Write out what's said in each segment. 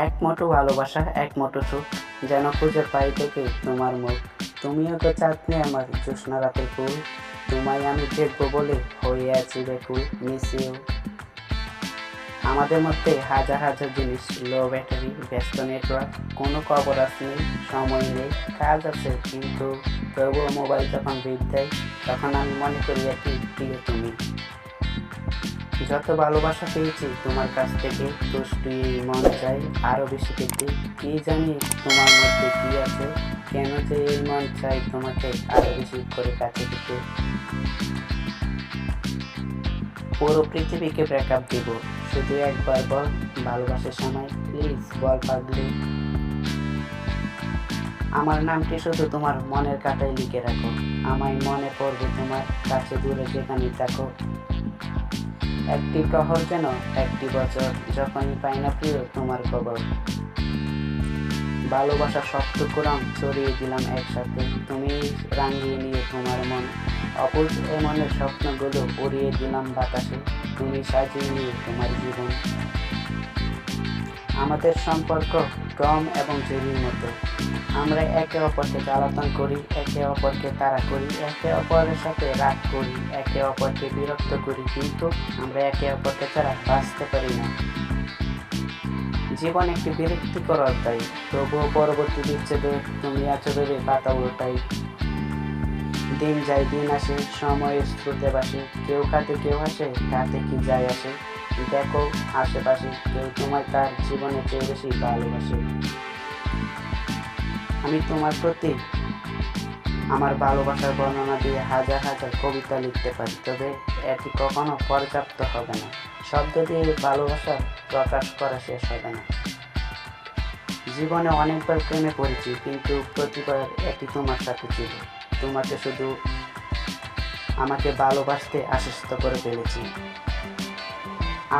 এক ভালোবাসা এক সুখ। যেন খুঁজে পাই থেকে তোমার মুখ। তুমিও তো চাঁদনি আমার জ্যোৎস্না রাতের ফুল। তোমায় আমি দেখব বলে হয়ে আছি বেকুল মিস ইউ আমাদের মধ্যে হাজার হাজার জিনিস লো ব্যাটারি ব্যস্ত নেটওয়ার্ক কোনো খবর আছে? সময় নেই, কাজ আছে, কিন্তু তবুও মোবাইল যখন বিদ দেয় তখন আমি মনে করি একটি প্রিয় তুমি। যত ভালোবাসা পেয়েছি, তোমার কাছ থেকে তুষ্টি মন চাই আরও বেশি পেতে। কি জানি তোমার মধ্যে কি আছে? কেন যে এই মন চাই তোমাকে আরও বেশি করে কাছে দিতে? পুরো পৃথিবীকে ব্রেকআপ দিব। শুধু একবার বল, ভালোবাসার সময়, প্লিজ বল পাগলি। আমার নামটি শুধু তোমার মনের কাটায় লিখে রাখো। আমায় মনে পড়বে তোমার কাছে দূরে যেখানে থাকো। একটি প্রহর কেন একটি বছর যখন পাই না প্রিয় তোমার খবর ভালোবাসা শক্ত করাম চড়িয়ে দিলাম একসাথে। তুমি রাঙিয়ে নিয়ে তোমার মন অপর মনের স্বপ্নগুলো উড়িয়ে দিলাম বাতাসে। তুমি সাজিয়ে নিয়ে তোমার জীবন। আমাদের সম্পর্ক গম এবং জেরির মতো। আমরা একে অপরকে জ্বালাতন করি, একে অপরকে তাড়া করি, একে অপরের সাথে রাগ করি, একে অপরকে বিরক্ত করি, কিন্তু আমরা একে অপরকে ছাড়া বাঁচতে পারি না। জীবন একটি বিরক্তিকর অধ্যায়, তবুও পরবর্তী বিচ্ছেদে তুমি আছো ভেবে পাতা উল্টাই। দিন যায়, দিন আসে সময়ের স্রোতে বাসে কেউ খাতে কেউ আসে তাতে কি যায় আসে। দেখো, আশেপাশে কেউ তোমায় তার জীবনে চেয়ে বেশি ভালোবাসে। আমি তোমার প্রতি আমার ভালোবাসার বর্ণনা দিয়ে হাজার হাজার কবিতা লিখতে পারি, তবে এটি কখনো পর্যাপ্ত হবে না। শব্দ দিয়ে ভালোবাসা প্রকাশ করা শেষ হবে না। জীবনে অনেকবার প্রেমে পড়েছি, কিন্তু প্রতিবার এটি তোমার সাথে ছিল। তোমাকে শুধু আমাকে ভালোবাসতে আশ্বস্ত করে ফেলেছি।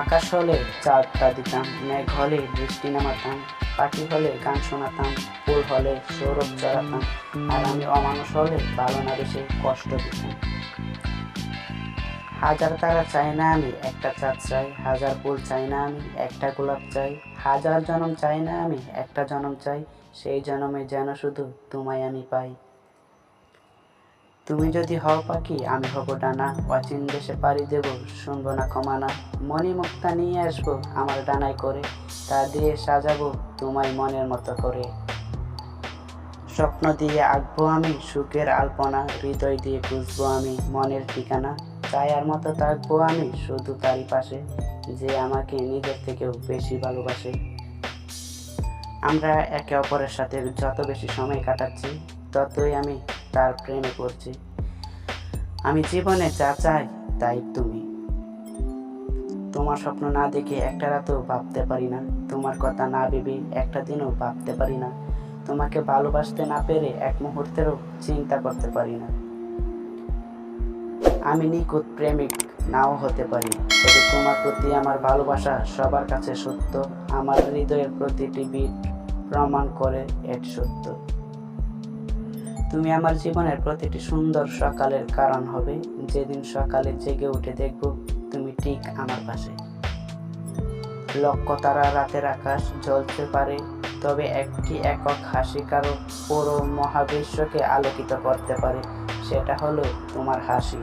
আকাশ হলে চাঁদটা দিতাম, মেঘ হলে বৃষ্টি নামাতাম, পাখি হলে গান শোনাতাম, ফুল হলে সৌরভ চড়াতাম, আর আমি অমানুষ হলে ভালো না বেশি কষ্ট দিতাম। হাজার তারা চাই না আমি, একটা চাঁদ চাই, হাজার ফুল চাই না আমি, একটা গোলাপ চাই, হাজার জনম চাই না আমি, একটা জনম চাই, সেই জনমে যেন শুধু তোমায় আমি পাই। তুমি যদি হও পাখি, আমি হব ডানা। অচিন দেশে পাড়ি দেব, শুনব না কমানা। মনি মুক্তা নিয়ে আসব আমার ডানায় করে, তা দিয়ে সাজাবো তোমায় মনের মতো করে। স্বপ্ন দিয়ে আঁকবো আমি, সুখের আলপনা, হৃদয় দিয়ে খুঁজবো আমি মনের ঠিকানা। ছায়ার মতো থাকব আমি শুধু তারই পাশে, যে আমাকে নিজের থেকেও বেশি ভালোবাসে। আমরা একে অপরের সাথে যত বেশি সময় কাটাচ্ছি, ততই আমি তার প্রেমে পড়ছি। আমি জীবনে যা চাই তাই তুমি। তোমার স্বপ্ন না দেখে একটা রাতও ভাবতে পারি না। তোমার কথা না ভেবে একটা দিনও ভাবতে পারি না। তোমাকে ভালোবাসতে না পেরে এক মুহূর্তেরও চিন্তা করতে পারি না। আমি নিখুঁত প্রেমিক নাও হতে পারি। তবে তোমার প্রতি আমার ভালোবাসা সবার কাছে সত্য। আমার হৃদয়ের প্রতিটি বিট প্রমাণ করে এর সত্য। তুমি আমার জীবনের প্রতিটি সুন্দর সকালের কারণ হবে। যেদিন সকালে জেগে উঠে দেখব তুমি ঠিক আমার পাশে। লক্ষ তারা রাতের আকাশ জ্বলতে পারে, তবে একটি একক হাসি কারও পুরো মহাবিশ্বকে আলোকিত করতে পারে, সেটা হলো তোমার হাসি।